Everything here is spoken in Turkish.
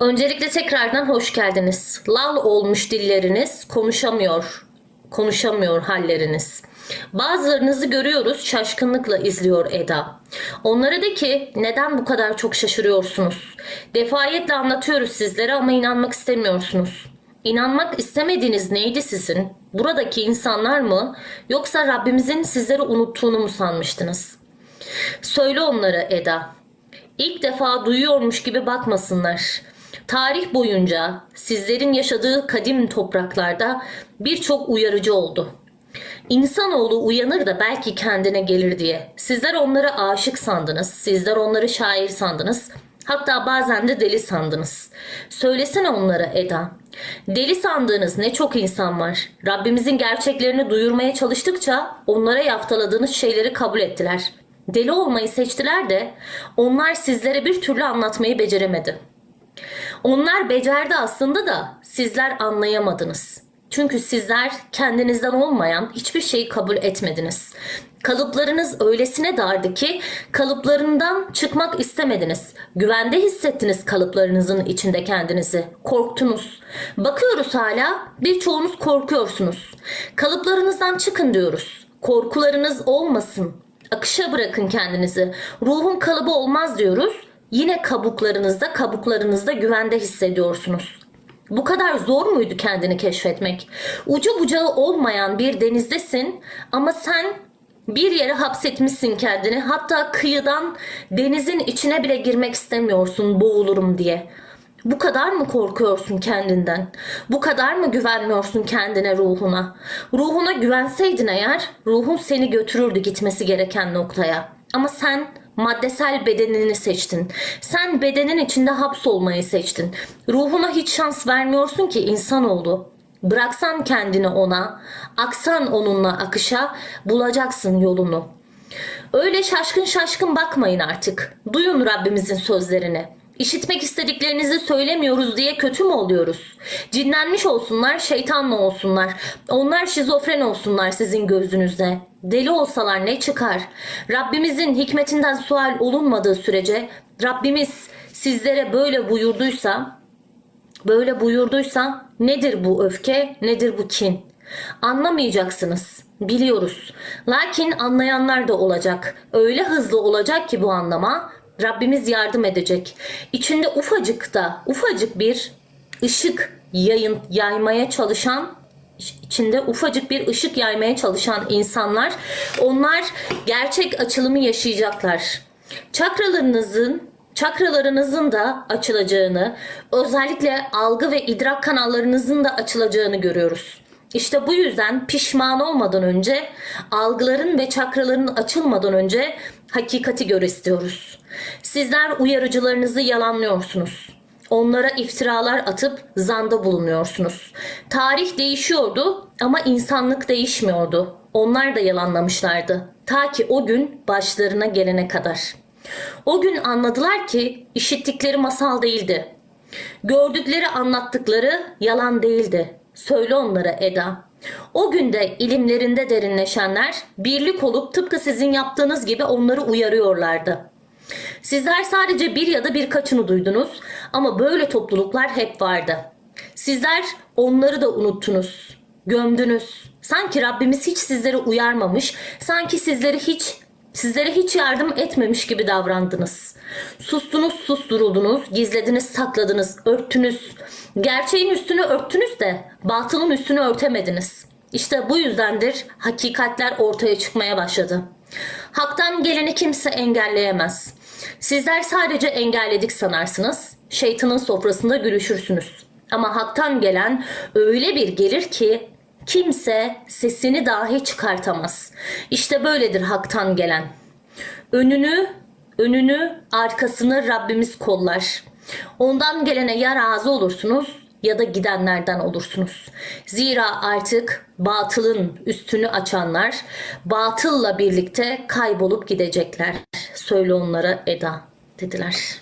Öncelikle tekrardan hoş geldiniz. Lal olmuş dilleriniz, konuşamıyor, konuşamıyor halleriniz. Bazılarınızı görüyoruz, şaşkınlıkla izliyor Eda. Onlara de ki neden bu kadar çok şaşırıyorsunuz? Defayetle anlatıyoruz sizlere ama inanmak istemiyorsunuz. İnanmak istemediğiniz neydi sizin? Buradaki insanlar mı? Yoksa Rabbimizin sizleri unuttuğunu mu sanmıştınız? Söyle onlara Eda. İlk defa duyuyormuş gibi bakmasınlar. Tarih boyunca sizlerin yaşadığı kadim topraklarda birçok uyarıcı oldu. İnsanoğlu uyanır da belki kendine gelir diye. Sizler onları aşık sandınız, sizler onları şair sandınız. Hatta bazen de deli sandınız. Söylesene onlara Eda. Deli sandığınız ne çok insan var. Rabbimizin gerçeklerini duyurmaya çalıştıkça onlara yaftaladığınız şeyleri kabul ettiler. Deli olmayı seçtiler de onlar sizlere bir türlü anlatmayı beceremedi. Onlar becerdi aslında da sizler anlayamadınız. Çünkü sizler kendinizden olmayan hiçbir şeyi kabul etmediniz. Kalıplarınız öylesine dardı ki kalıplarından çıkmak istemediniz. Güvende hissettiniz kalıplarınızın içinde kendinizi. Korktunuz. Bakıyoruz hala birçoğunuz korkuyorsunuz. Kalıplarınızdan çıkın diyoruz. Korkularınız olmasın. Akışa bırakın kendinizi. Ruhun kalıbı olmaz diyoruz. Yine kabuklarınızda kabuklarınızda güvende hissediyorsunuz. Bu kadar zor muydu kendini keşfetmek? Ucu bucağı olmayan bir denizdesin ama sen bir yere hapsetmişsin kendini. Hatta kıyıdan denizin içine bile girmek istemiyorsun boğulurum diye. Bu kadar mı korkuyorsun kendinden? Bu kadar mı güvenmiyorsun kendine, ruhuna? Ruhuna güvenseydin eğer, ruhun seni götürürdü gitmesi gereken noktaya. Ama sen maddesel bedenini seçtin. Sen bedenin içinde hapsolmayı seçtin. Ruhuna hiç şans vermiyorsun ki insan oldu. Bıraksan kendini ona, aksan onunla akışa, bulacaksın yolunu. Öyle şaşkın şaşkın bakmayın artık. Duyun Rabbimizin sözlerini. İşitmek istediklerinizi söylemiyoruz diye kötü mü oluyoruz? Cinlenmiş olsunlar, şeytanla olsunlar. Onlar şizofren olsunlar sizin gözünüzde. Deli olsalar ne çıkar? Rabbimizin hikmetinden sual olunmadığı sürece Rabbimiz sizlere böyle buyurduysa böyle buyurduysa nedir bu öfke, nedir bu kin? Anlamayacaksınız. Biliyoruz. Lakin anlayanlar da olacak. Öyle hızlı olacak ki bu anlama Rabbimiz yardım edecek. İçinde ufacık da ufacık bir ışık yayın yaymaya çalışan içinde ufacık bir ışık yaymaya çalışan insanlar onlar gerçek açılımı yaşayacaklar. Çakralarınızın çakralarınızın da açılacağını, özellikle algı ve idrak kanallarınızın da açılacağını görüyoruz. İşte bu yüzden pişman olmadan önce, algıların ve çakraların açılmadan önce hakikati gör istiyoruz. Sizler uyarıcılarınızı yalanlıyorsunuz. Onlara iftiralar atıp zanda bulunuyorsunuz. Tarih değişiyordu ama insanlık değişmiyordu. Onlar da yalanlamışlardı. Ta ki o gün başlarına gelene kadar. O gün anladılar ki işittikleri masal değildi. Gördükleri anlattıkları yalan değildi. Söyle onlara Eda. O günde ilimlerinde derinleşenler birlik olup tıpkı sizin yaptığınız gibi onları uyarıyorlardı. Sizler sadece bir ya da birkaçını duydunuz ama böyle topluluklar hep vardı. Sizler onları da unuttunuz, gömdünüz. Sanki Rabbimiz hiç sizleri uyarmamış, sanki sizleri hiç sizlere hiç yardım etmemiş gibi davrandınız. Sustunuz, susturuldunuz, gizlediniz, sakladınız, örttünüz. Gerçeğin üstünü örttünüz de batılın üstünü örtemediniz. İşte bu yüzdendir hakikatler ortaya çıkmaya başladı. Haktan geleni kimse engelleyemez. Sizler sadece engelledik sanarsınız. Şeytanın sofrasında gülüşürsünüz. Ama haktan gelen öyle bir gelir ki kimse sesini dahi çıkartamaz. İşte böyledir haktan gelen. Önünü, önünü, arkasını Rabbimiz kollar. Ondan gelene ya razı olursunuz ya da gidenlerden olursunuz. Zira artık batılın üstünü açanlar batılla birlikte kaybolup gidecekler. Söyle onlara Eda dediler.